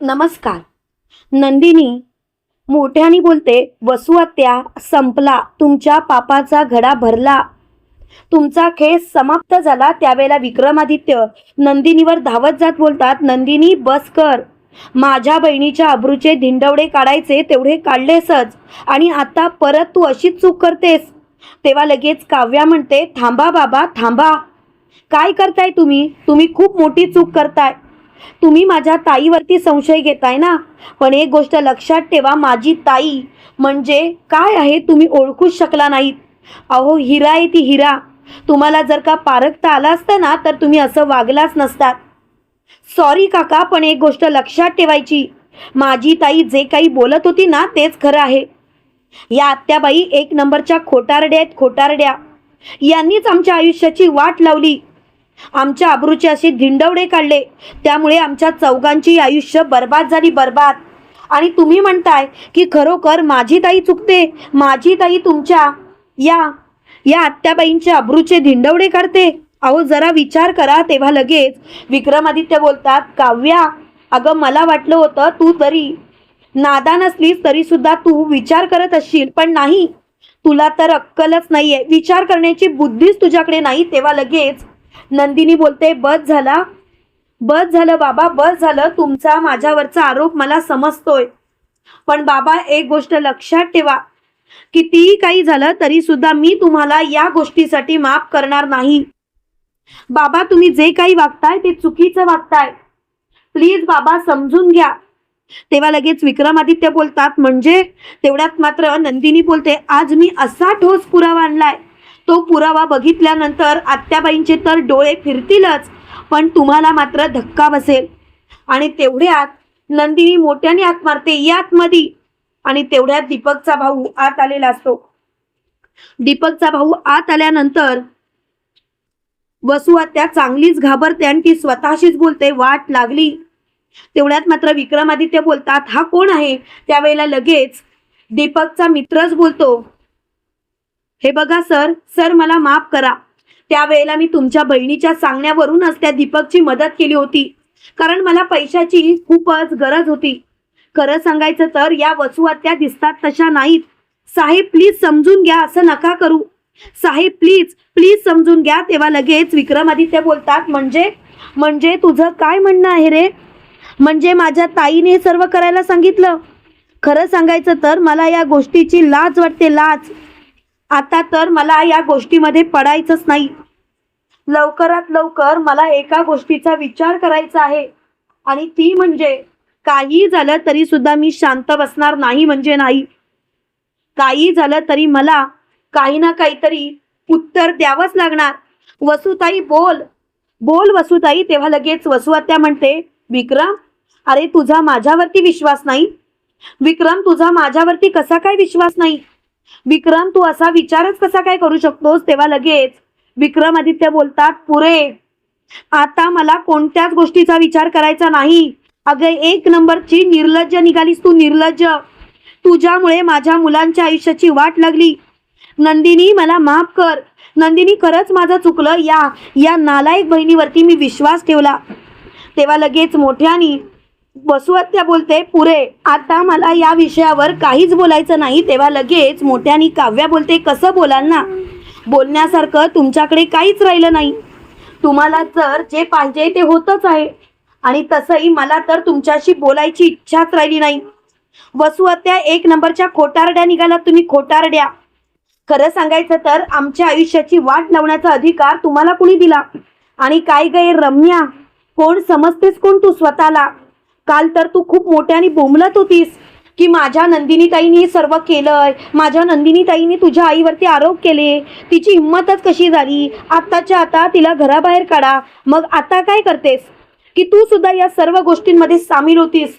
नमस्कार. नंदिनी मोठ्यानी बोलते वसुआत्या संपला. तुमच्या पापाचा घडा भरला. तुमचा खेळ समाप्त झाला त्यावेळेला विक्रमादित्य नंदिनीवर धावत जात बोलतात नंदिनी बस कर. माझ्या बहिणीच्या अब्रूचे धिंडवडे काढायचे तेवढे काढलेसच. आणि आता परत तू अशीच चूक करतेस. तेव्हा लगेच काव्या म्हणते थांबा बाबा थांबा. काय करताय तुम्ही? तुम्ही खूप मोठी चूक करताय. तुम्ही माझ्या ताईवरती संशय घेताय ना? पण एक गोष्ट लक्षात ठेवा माझी ताई म्हणजे काय आहे तुम्ही ओळखूच शकला नाहीत. अहो हिरा आहे ती हिरा. तुम्हाला जर का पारखता आला असतं ना तर तुम्ही असं वागलाच नसतात. सॉरी काका पण एक गोष्ट लक्षात ठेवायची. माझी ताई जे काही बोलत होती ना तेच खरं आहे. या आत्याबाई एक नंबरच्या खोटारड्या आहेत खोटारड्या. यांनीच आमच्या आयुष्याची वाट लावली. आमच्या आबरूचे असे धिंडवडे काढले. त्यामुळे आमच्या चौघांची आयुष्य बर्बाद झाली बर्बाद. आणि तुम्ही म्हणताय की खरोखर माझी ताई चुकते माझी ताई तुमच्या या या आत्याबाईंचे अब्रूचे धिंडवडे काढते. अहो जरा विचार करा तेव्हा लगेच. विक्रमादित्य बोलतात काव्या अगं मला वाटलं होतं तू तरी नादान असलीस तरी सुद्धा तू विचार करत असशील पण नाही. तुला तर अक्कलच नाहीये. विचार करण्याची बुद्धीच तुझ्याकडे नाही तेव्हा लगेच. नंदिनी बोलते बस झाला. बस झालं बाबा बस झालं. तुमचा माझ्यावरचा आरोप मला समजतोय. पण बाबा एक गोष्ट लक्षात ठेवा. कितीही काही झालं तरी सुद्धा मी तुम्हाला या गोष्टीसाठी माफ करणार नाही. बाबा तुम्ही जे काही वागताय ते चुकीचं वागताय. प्लीज बाबा समजून घ्या. तेव्हा लगेच विक्रमादित्य बोलतात म्हणजे? तेवढ्यात मात्र नंदिनी बोलते आज मी असा ठोस पुरावा आणलाय. तो पुरावा बघितल्यानंतर आत्याबाईंचे तर डोळे फिरतीलच पण तुम्हाला मात्र धक्का बसेल. आणि तेवढ्यात नंदिनी मोठ्याने आत मारते या आतमध्ये. आणि तेवढ्यात दीपकचा भाऊ आत आलेला असतो. दीपकचा भाऊ आत आल्यानंतर वसुहत्या चांगलीच घाबरते आणि ती स्वतःशीच बोलते वाट लागली. तेवढ्यात मात्र विक्रमादित्य बोलतात हा कोण आहे? त्यावेळेला लगेच दीपकचा मित्रच बोलतो हे बघा सर सर मला माफ करा. त्यावेळेला मी तुमच्या बहिणीच्या सांगण्यावरूनच त्या दीपकची मदत केली होती. कारण मला पैशाची खूपच गरज होती. खरं सांगायचं तर या वसुहत्या दिसतात तशा नाहीत. साहेब प्लीज समजून घ्या असं नका करू. साहेब प्लीज प्लीज समजून घ्या तेव्हा लगेच विक्रमादित्य बोलतात म्हणजे? म्हणजे तुझं काय म्हणणं आहे रे? म्हणजे माझ्या ताईने हे सर्व करायला सांगितलं? खरं सांगायचं तर मला या गोष्टीची लाज वाटते लाज. आता तर मला या गोष्टीमध्ये पडायचंच नाही. लवकरात लवकर मला एका गोष्टीचा विचार करायचा आहे. आणि ती म्हणजे काही झालं तरी सुद्धा मी शांत बसणार नाही म्हणजे नाही. काही झालं तरी मला काही ना काहीतरी उत्तर द्यावंच लागणार. वसुताई बोल. बोल वसुताई तेव्हा लगेच वसुआत्या म्हणते विक्रम अरे तुझा माझ्यावरती विश्वास नाही. विक्रम तुझा माझ्यावरती कसा काय विश्वास नाही? विक्रम तू असा विचारच कसा काय करू शकतोस? तेव्हा लगेच. विक्रम आदित्य बोलतात पुरे आता मला कोणत्याच गोष्टीचा विचार करायचा नाही. अगं एक नंबरची निर्लज्ज निघालीस तू निर्लज्ज. तुझ्यामुळे माझ्या मुलांच्या आयुष्याची वाट लागली. नंदिनी मला माफ कर. नंदिनी खरंच माझं चुकलं? या या नालायक बहिणीवरती मी विश्वास ठेवला. तेव्हा लगेच मोठ्यानी वसुहत्या बोलते पुरे आता मला या विषयावर काहीच बोलायचं नाही. तेव्हा लगेच मोठ्यानी काव्या बोलते कसं बोलाल ना? बोलण्यासारखं तुमच्याकडे काहीच राहिलं नाही. तुम्हाला तर जे पाहिजे ते होतच आहे. आणि तसंही मला तर तुमच्याशी बोलायची इच्छाच राहिली नाही. वसुहत्या एक नंबरच्या खोटारड्या निघालात तुम्ही खोटारड्या. खरं सांगायचं तर आमच्या आयुष्याची वाट लावण्याचा अधिकार तुम्हाला कुणी दिला? आणि काय गे रम्या कोण समजतेस कोण तू स्वतःला? काल तर तू खूप मोठ्याने बोंबलत होतीस की माझ्या नंदिनीताईने हे सर्व केलंय. माझ्या नंदिनीताईने तुझ्या आईवरती आरोप केले. तिची हिंमतच कशी झाली? आत्ताच्या आता तिला घराबाहेर काढा. मग आता काय करतेस? की तू सुद्धा या सर्व गोष्टींमध्ये सामील होतीस.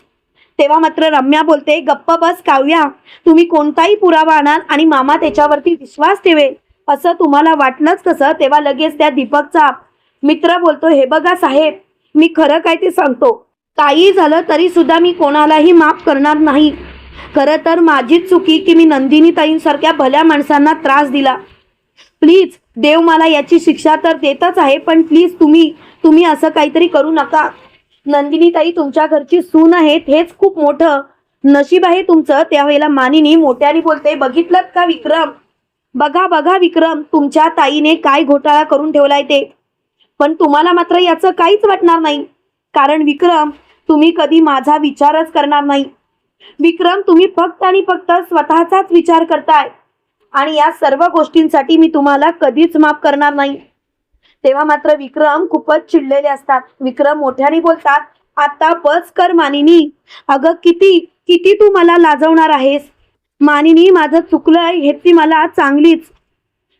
तेव्हा मात्र रम्या बोलते गप्प बस काव्या. तुम्ही कोणताही पुरावा आणाल आणि मामा त्याच्यावरती विश्वास ठेवेल असं तुम्हाला वाटलंच कसं तेव्हा लगेच त्या दीपकचा मित्र बोलतो हे बघा साहेब मी खरं काय ते सांगतो. काही झालं तरी सुद्धा मी कोणालाही माफ करणार नाही. खरं तर माझीच चुकी की मी नंदिनी ताईंसारख्या भल्या माणसांना त्रास दिला. प्लीज देव मला याची शिक्षा तर देतच आहे पण प्लीज तुम्ही तुम्ही असं काहीतरी करू नका. नंदिनी ताई तुमच्या घरची सून आहेत हेच खूप मोठं. नशीब आहे तुमचं त्यावेळेला मानिनी मोठ्याने बोलते बघितलं का विक्रम? बघा बघा विक्रम तुमच्या ताईने काय घोटाळा करून ठेवलाय ते. पण तुम्हाला मात्र याचं काहीच वाटणार नाही. कारण विक्रम तुम्ही कधी माझा विचारच करणार नाही. विक्रम तुम्ही फक्त आणि फक्त स्वतःचाच विचार करताय. आणि या सर्व गोष्टींसाठी मी तुम्हाला कधीच माफ करणार नाही. तेव्हा मात्र विक्रम खूपच चिडलेले असतात. विक्रम मोठ्याने बोलतात आता बस कर मानिनी. अगं किती किती तू मला लाजवणार आहेस? मानिनी माझं चुकलंय ती मला चांगलीच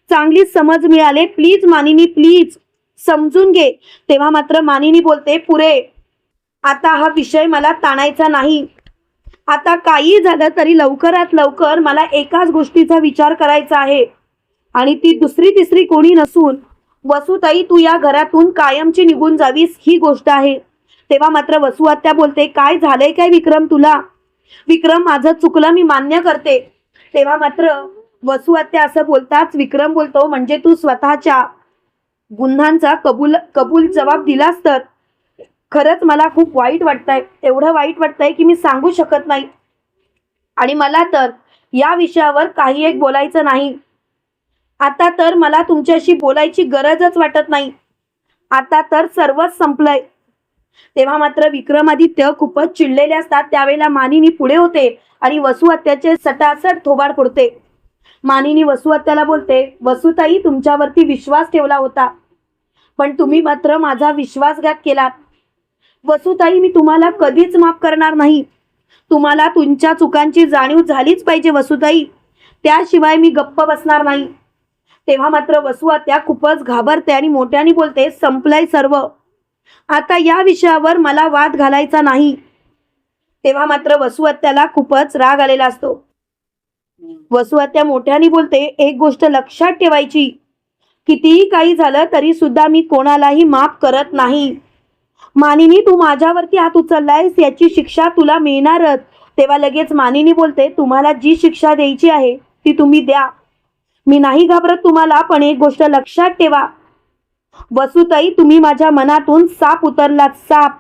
चांगलीच समज मिळाले. प्लीज मानिनी प्लीज समजून घे. तेव्हा मात्र मानिनी बोलते पुरे आता हा विषय मला ताणायचा नाही. आता काही झालं तरी लवकरात लवकर मला एकाच गोष्टीचा विचार करायचा आहे. आणि ती दुसरी तिसरी कोणी नसून वसुताई तू या घरातून कायमची निघून जावीस ही गोष्ट आहे. तेव्हा मात्र वसु आत्या बोलते काय झालंय काय विक्रम तुला? विक्रम माझं चुकलं मी मान्य करते. तेव्हा मात्र वसु आत्या असं बोलताच विक्रम बोलतो म्हणजे तू स्वतःच्या गुन्ह्यांचा कबूल कबूल जबाब दिलास तर? खरंच मला खूप वाईट वाटतंय. एवढं वाईट वाटतंय की मी सांगू शकत नाही. आणि मला तर या विषयावर काही एक बोलायचं नाही. आता तर मला तुमच्याशी बोलायची गरजच वाटत नाही. आता तर सर्वच संपलंय. तेव्हा मात्र विक्रमादित्य खूपच चिडलेले असतात. त्यावेळेला मानिनी पुढे होते आणि वसुहत्याचे सटासट थोबाड फोडते. मानिनी वसुहत्याला बोलते वसुताई तुमच्यावरती विश्वास ठेवला होता. पण तुम्ही मात्र माझा विश्वासघात केलात. वसुताई मी तुम्हाला कधीच माफ करणार नाही. तुम्हाला तुमच्या चुकांची जाणीव झालीच पाहिजे वसुताई. त्याशिवाय मी गप्प बसणार नाही. तेव्हा मात्र वसु त्या खूपच घाबरते आणि मोठ्याने बोलते संपलंय सर्व. आता या विषयावर मला वाद घालायचा नाही. तेव्हा मात्र वसुहत्याला खूपच राग आलेला असतो. वसुहत्या मोठ्याने बोलते एक गोष्ट लक्षात ठेवायची. कितीही काही झालं तरी सुद्धा मी कोणालाही माफ करत नाही. मानिनी तू माझ्यावरती हात उचललायस याची शिक्षा तुला मिळणारच. तेव्हा लगेच मानिनी बोलते तुम्हाला जी शिक्षा द्यायची आहे ती तुम्ही द्या. मी नाही घाबरत तुम्हाला पण एक गोष्ट लक्षात ठेवा. वसुताई तुम्ही माझ्या मनातून साप उतरलात साप.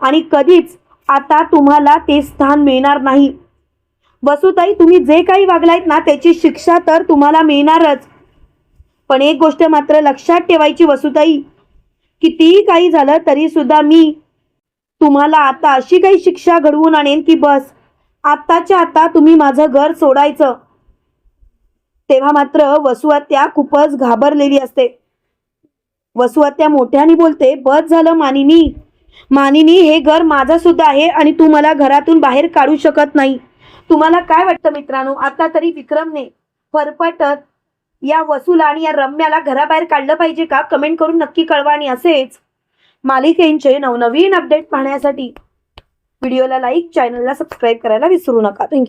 आणि कधीच आता तुम्हाला ते स्थान मिळणार नाही. वसुताई तुम्ही जे काही वागलायत ना त्याची शिक्षा तर तुम्हाला मिळणारच. पण एक गोष्ट मात्र लक्षात ठेवायची वसुताई. कितीही काही झालं तरी सुद्धा मी तुम्हाला आता अशी काही शिक्षा घडवून आणेन की बस आत्ताच्या आता तुम्ही माझं घर सोडायचं. तेव्हा मात्र वसुआत्या खूपच घाबरलेली असते. वसुआत्या मोठ्याने बोलते बस झालं मानिनी. मानिनी हे घर माझं सुद्धा आहे आणि तू मला घरातून बाहेर काढू शकत नाही. तुम्हाला काय वाटतं मित्रांनो? आता तरी विक्रमने फरफटत या वसूला आणि या रम्याला घराबाहेर काढलं पाहिजे का? कमेंट करून नक्की कळवा आणि असेच मालिकेंचे नवनवीन अपडेट पाहण्यासाठी. व्हिडिओला लाईक चॅनलला सबस्क्राईब करायला विसरू नका. थँक्यू